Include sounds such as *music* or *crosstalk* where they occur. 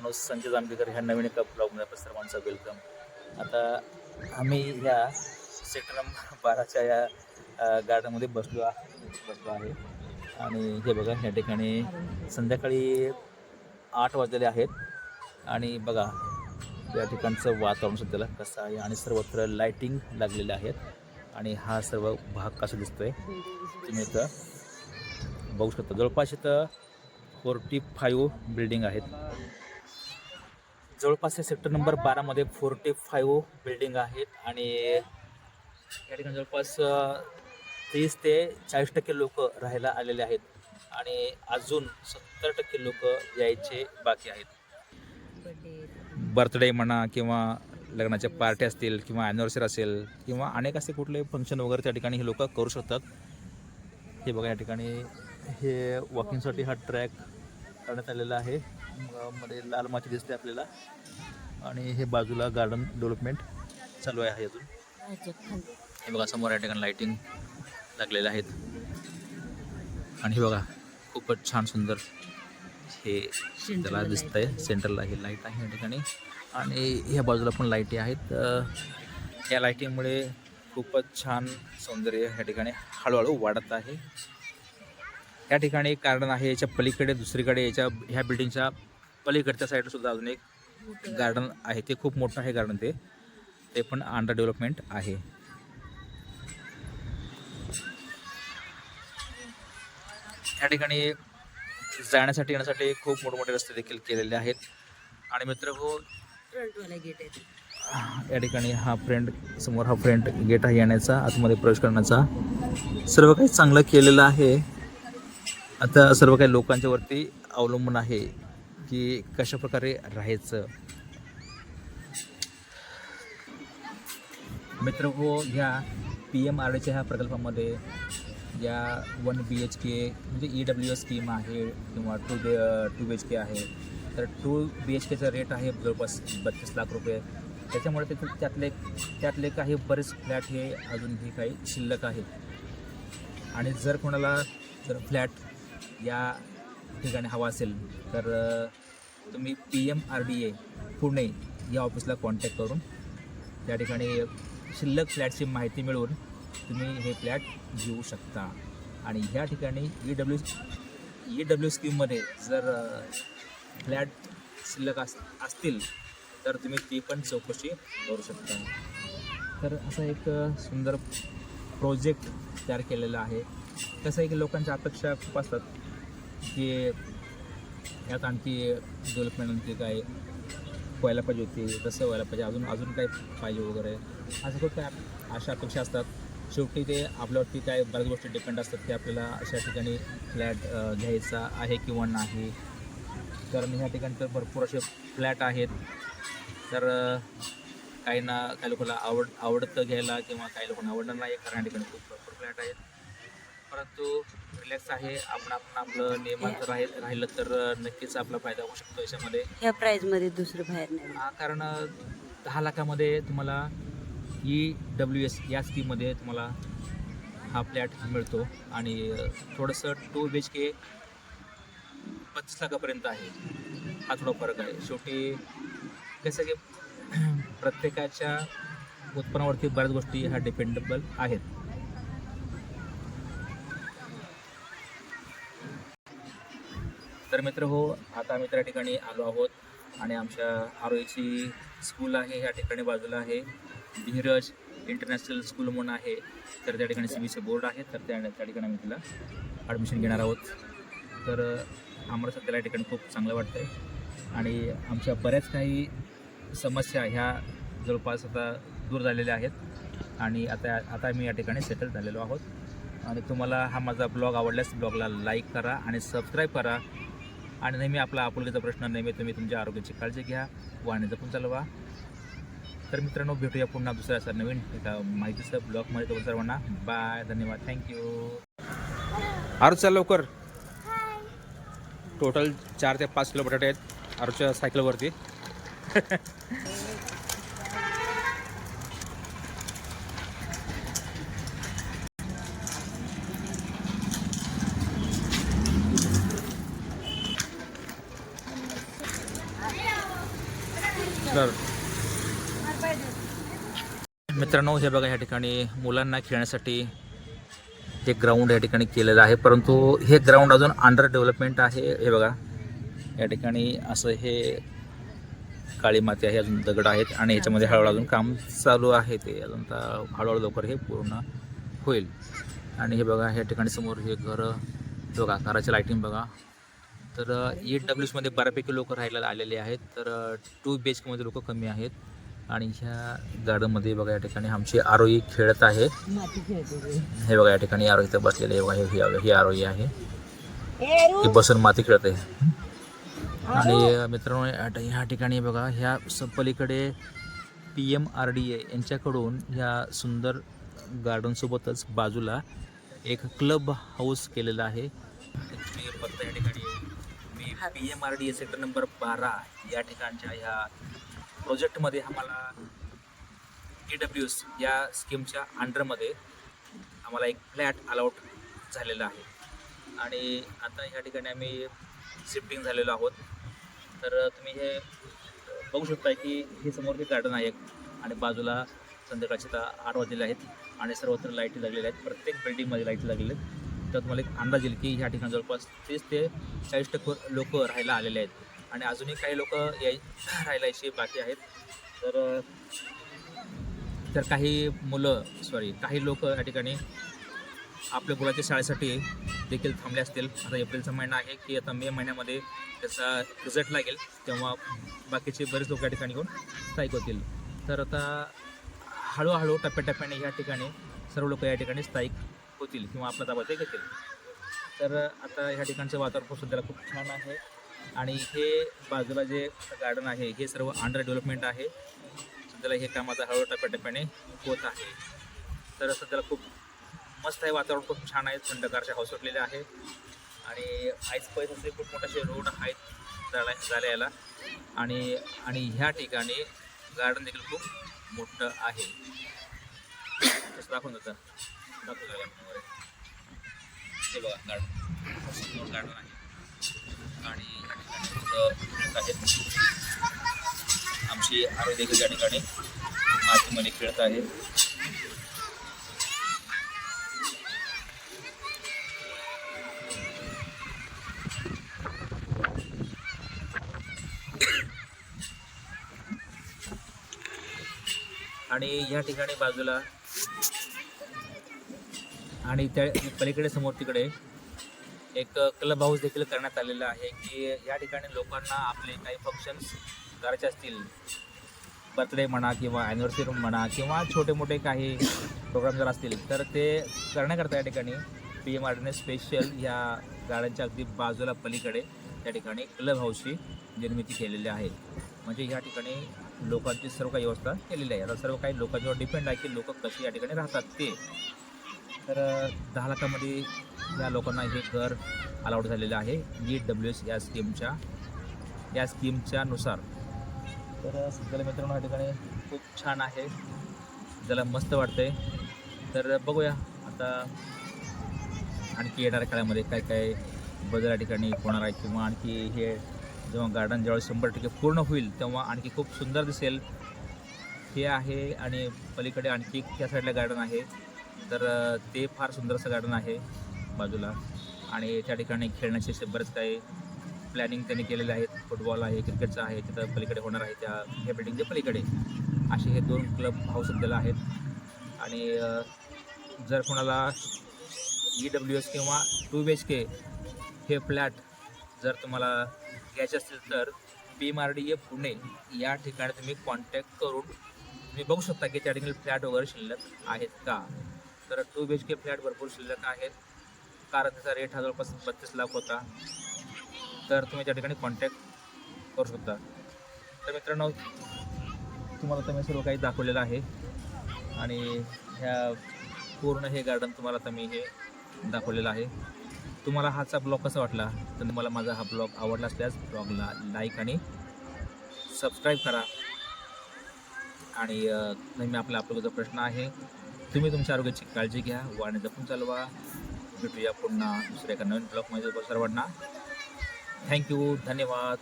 मित्रांनो संजय जांभेकर ह्या नवीन एका ब्लॉगमध्ये आपल्या वेलकम आता आम्ही ह्या सेक्टर नंबर *laughs* बाराच्या या गार्डनमध्ये बसलो बसलो आहे. आणि हे बघा या ठिकाणी संध्याकाळी आठ वाजलेले आहेत. आणि बघा या ठिकाणचं वातावरण सध्याला कसं आहे आणि सर्वत्र लाईटिंग लागलेले आहेत. आणि हा सर्व भाग कसा आहे तुम्ही इथं बघू शकता. जवळपास इथं फोर्टी फाईव्ह बिल्डिंग आहेत. जवळपास या सेक्टर नंबर बारामध्ये फोर्टी फाईव्ह बिल्डिंग आहेत आणि या ठिकाणी जवळपास तीस ते चाळीस टक्के लोक राहायला आलेले आहेत आणि अजून सत्तर टक्के लोक यायचे बाकी आहेत. बर्थडे म्हणा किंवा लग्नाच्या पार्ट्या असतील किंवा ॲनिव्हर्सरी असेल किंवा अनेक असे कुठले फंक्शन वगैरे त्या ठिकाणी हे लोक करू शकतात. हे बघा या ठिकाणी हे वॉकिंगसाठी हा ट्रॅक करण्यात आलेला आहे. मध्ये लाल माती दिसते आपल्याला. आणि हे बाजूला गार्डन डेव्हलपमेंट चालू आहे अजून. हे बघा समोर या ठिकाणी लाईटिंग लागलेल्या आहेत. आणि हे बघा खूपच छान सुंदर हे त्याला दिसत आहे सेंटरला हे लाइट आहे या ठिकाणी. आणि ह्या बाजूला पण लाईटी आहेत. या लाईटिंगमुळे खूपच छान सौंदर्य या ठिकाणी हळूहळू वाढत आहे. या ठिकाणी एक गार्डन आहे याच्या पलीकडे दुसरीकडे याच्या ह्या बिल्डिंगच्या पलीकडच्या साईडला सुद्धा अजून एक गार्डन आहे. ते खूप मोठं आहे गार्डन ते. ते पण अंडर डेव्हलपमेंट आहे. या ठिकाणी जाण्यासाठी येण्यासाठी खूप मोठमोठे रस्ते देखील केलेले आहेत. आणि मित्र हो या ठिकाणी हा फ्रेंड समोर हा फ्रेंड गेट आहे येण्याचा आतमध्ये प्रवेश करण्याचा. सर्व काही चांगलं केलेलं आहे. आता सर्व काही लोकांच्या वरती अवलंबून आहे. की कशा प्रकारे राहायचं? मित्र हो ह्या पी एम आर डीच्या ह्या प्रकल्पामध्ये या वन बी एच के म्हणजे ई डब्ल्यू एस स्कीम आहे किंवा two B two B H K आहे. तर टू बी एच केचा रेट आहे जवळपास बत्तीस लाख रुपये. त्याच्यामुळे ते त्यातले त्यातले काही बरेच फ्लॅट हे अजूनही काही शिल्लक आहेत. आणि जर कोणाला जर फ्लॅट या ठिकाणी हवा असेल तर तुम्ही P M R D A Pune या ऑफिसला कॉन्टॅक्ट करून त्या ठिकाणी शिल्लक फ्लॅटची माहिती मिळवून तुम्ही हे फ्लॅट घेऊ शकता. आणि ह्या ठिकाणी ई डब्ल्यू ई डब्ल्यू स्कीममध्ये जर फ्लॅट शिल्लक अस असतील तर तुम्ही ती पण चौकशी करू शकता. तर असा एक सुंदर प्रोजेक्ट तयार केलेला आहे. कसं आहे की लोकांच्या अपेक्षा खूप असतात. की यात आणखी डेव्हलपमेंट आणखी काय व्हायला पाहिजे होती तसं व्हायला पाहिजे अजून अजून काय पाहिजे वगैरे असं खूप काय अशा अपेक्षा असतात. शेवटी ते आपल्यावरती काय बऱ्याच गोष्टी डिपेंड असतात की आपल्याला अशा ठिकाणी फ्लॅट घ्यायचा आहे किंवा नाही. कारण ह्या ठिकाणी तर भरपूर असे फ्लॅट आहेत. तर काही ना काही लोकांना आवड आवडतं घ्यायला किंवा काही लोकांना आवडणार नाही कारण या ठिकाणी खूप भरपूर फ्लॅट आहेत. परंतु रिलॅक्स आहे आपण आपण आपलं नियमात राहील राहिलं तर नक्कीच आपला फायदा होऊ शकतो याच्यामध्ये. ह्या प्राइसमध्ये दुसरं बाहेर नाही. हा, कारण अ, दहा लाखामध्ये तुम्हाला ई डब्ल्यू एस या स्कीममध्ये तुम्हाला हा फ्लॅट मिळतो आणि अ, थोडंसं टू बी एच के पच्चीस लाखापर्यंत आहे. हा थोडा फरक आहे. शेवटी कसं की *clears throat* प्रत्येकाच्या उत्पन्नावरती बऱ्याच गोष्टी ह्या डिपेंडेबल आहेत. तर मित्र हो आता आम्ही त्या ठिकाणी आलो आहोत आणि आमच्या आरोईची स्कूल आहे ह्या ठिकाणी बाजूला आहे. धीरज इंटरनॅशनल स्कूल म्हणून आहे. तर त्या ठिकाणी सी बी सी बोर्ड आहे तर त्या त्या ठिकाणी आम्ही तिला ॲडमिशन घेणार आहोत. तर आम्हाला सध्याला या ठिकाणी खूप चांगलं वाटतं आहे आणि आमच्या बऱ्याच काही समस्या ह्या जवळपास आता दूर झालेल्या आहेत. आणि आता आता मी या ठिकाणी सेटल झालेलो आहोत. आणि तुम्हाला हा माझा ब्लॉग आवडल्यास ब्लॉगला लाईक करा आणि सबस्क्राईब करा. आणि नेहमी आपला आपुलकीचा प्रश्न नेहमी तुम्ही तुमच्या आरोग्याची काळजी घ्या वाहने जपून चालवा. तर मित्रांनो भेटूया पुन्हा दुसऱ्या सर नवीन एका माहितीचं ब्लॉगमध्ये तुम्ही सर्वांना बाय धन्यवाद. थँक्यू आरुचा लवकर. टोटल चार ते पाच किलो बटाटे आहेत आरुच्या सायकलवरती *laughs* तर मित्रांनो हे बघा या ठिकाणी मुलांना खेळण्यासाठी हे ग्राउंड या ठिकाणी केलेलं आहे. परंतु हे ग्राउंड अजून अंडर डेव्हलपमेंट आहे. हे बघा या ठिकाणी असं हे काळी माती आहे अजून दगड आहेत आणि ह्याच्यामध्ये हळूहळू अजून काम चालू आहे ते. अजून आता हळूहळू लवकर हे पूर्ण होईल. आणि हे बघा ह्या ठिकाणी समोर हे घर बघा घराची लाईटिंग बघा. तर ई डब्ल्यूसमध्ये बऱ्यापैकी लोक राहायला आलेले आहेत. तर टू बी एच केमध्ये लोक कमी आहेत. आणि ह्या गार्डनमध्ये बघा या ठिकाणी आमची आरोही खेळत आहे. हे बघा या ठिकाणी आरोही तर बसलेले बघा हे- ही- ही आरोही आहे. ही बसून माती खेळत आहे. आणि मित्रांनो या ह्या ठिकाणी बघा ह्या स- पलीकडे P M R D A यांच्याकडून ह्या सुंदर गार्डनसोबतच बाजूला एक क्लब हाऊस केलेला आहे. या ठिकाणी मी P M R D A sector number बारा या ठिकाणच्या ह्या प्रोजेक्टमध्ये आम्हाला ए डब्ल्यू एस या स्कीमच्या अंडरमध्ये आम्हाला एक फ्लॅट अलाउट झालेला आहे. आणि आता ह्या ठिकाणी आम्ही शिफ्टिंग झालेलो आहोत. तर तुम्ही हे बघू शकता की हे समोर हे गार्डन आहे आणि बाजूला संध्याकाळचे आता आठ वाजलेले आहेत आणि सर्वत्र लाईटी लागलेल्या आहेत. प्रत्येक बिल्डिंगमध्ये लाईटी लागलेल्या आहेत. तर तुम्हाला एक अंदाज येईल की ह्या ठिकाणी जवळपास तीस ते चाळीस टक्के लोक राहायला आलेले आहेत. आणि अजूनही काही लोक याय राहायला राहायलायचे बाकी आहेत. तर तर काही मुलं सॉरी काही लोक या ठिकाणी आपल्या मुलाच्या शाळेसाठी देखील थांबले असतील. आता एप्रिलचा महिना आहे की आता मे महिन्यामध्ये त्याचा रिझल्ट लागेल. तेव्हा बाकीचे बरेच लोक या ठिकाणी येऊन स्थायिक होतील. तर आता हळूहळू टप्प्याटप्प्याने या ठिकाणी सर्व लोक या ठिकाणी स्थायिक होतील किंवा आपला ताबा ते घेतील. तर आता ह्या ठिकाणचं वातावरण सध्याला खूप छान आहे. आणि हे बाजूला जे गार्डन आहे हे सर्व अंडर डेव्हलपमेंट आहे. सध्याला हे काम आता हळूहळू टप्प्याटप्प्याने होत आहे. तर सध्याला खूप मस्त आहे वातावरण खूप छान आहे. थंडगारचे हाऊस उठलेले आहे. आणि आईस पैस असे खूप मोठे असे रोड आहेत झाला झाले याला आणि आणि ह्या ठिकाणी गार्डन देखील खूप मोठं आहे. तसं दाखवून जातं बघा गार्डन गार्डन आहे आणि ठिकाणी आहेत आमची आरोग्य देखील या ठिकाणी मातीमध्ये खेळत आहे. आणि या ठिकाणी बाजूला आणि त्या पलीकडे समोर तिकडे एक क्लब हाऊस देखील करण्यात आलेलं आहे की या ठिकाणी लोकांना आपले काही फंक्शन्स करायचे असतील. बर्थडे म्हणा किंवा ॲनिव्हर्सरी म्हणा किंवा छोटे मोठे काही प्रोग्राम जर असतील तर ते करण्याकरता या ठिकाणी पी एम आरने स्पेशल ह्या गाड्यांच्या अगदी बाजूला पलीकडे त्या ठिकाणी क्लब हाऊसची निर्मिती केलेली आहे. म्हणजे ह्या ठिकाणी लोकांची सर्व काही व्यवस्था केलेली आहे. आता सर्व काही लोकांच्यावर डिपेंड आहे की लोक कशी या ठिकाणी राहतात ते. तर दहा लाखामध्ये या लोकांना हे घर अलाउड झालेलं आहे जी डब्ल्यू एस या स्कीमच्या या स्कीमच्या नुसार. तर सध्याला मित्रांनो या ठिकाणी खूप छान आहे. ज्याला मस्त वाटतंय. तर बघूया. आता आणखी येणाऱ्या काळामध्ये काय काय बदल या ठिकाणी होणार आहे किंवा आणखी हे जेव्हा गार्डन ज्यावेळेस शंभर टक्के पूर्ण होईल तेव्हा आणखी खूप सुंदर दिसेल. हे आहे आणि पलीकडे आणखी त्या साईडला गार्डन आहे. तर ते फार सुंदर असं गार्डन आहे बाजूला. आणि त्या ठिकाणी खेळण्याचे असे बरेच काही प्लॅनिंग त्यांनी केलेले आहेत. फुटबॉल आहे क्रिकेटचं आहे तिथं पलीकडे होणार आहे त्या ह्या बिल्डिंगच्या पलीकडे. असे हे दोन क्लब हाऊस सध्याला आहेत. आणि जर कोणाला ई डब्ल्यू एस किंवा टू बी एच के हे फ्लॅट जर तुम्हाला घ्यायचे असतील तर P M R D A Pune या ठिकाणी तुम्ही कॉन्टॅक्ट करून तुम्ही बघू शकता की त्या ठिकाणी फ्लॅट वगैरे शिल्लक आहेत का. तर two B H K flat भरपूर शिल्लक आहेत. कारण त्याचा रेट हा जवळपास बत्तीस लाख होता. तर तुम्ही त्या ठिकाणी कॉन्टॅक्ट करू शकता. तर मित्रांनो तुम्हाला तर मी सर्व काही दाखवलेलं आहे. आणि ह्या पूर्ण हे गार्डन तुम्हाला तर मी हे दाखवलेलं आहे. तुम्हाला हाचा ब्लॉग कसा वाटला? तर तुम्हाला माझा हा ब्लॉग आवडला असल्यास ब्लॉगला लाईक आणि सबस्क्राईब करा. आणि नेहमी आपला आपला जो प्रश्न आहे. तुम्ही तुमच्या आरोग्याची काळजी घ्या वाणी जपून चालवा. भेटूया पुन्हा दुसऱ्या एका नवीन ब्लॉगमध्ये सर्वांना. थँक्यू धन्यवाद.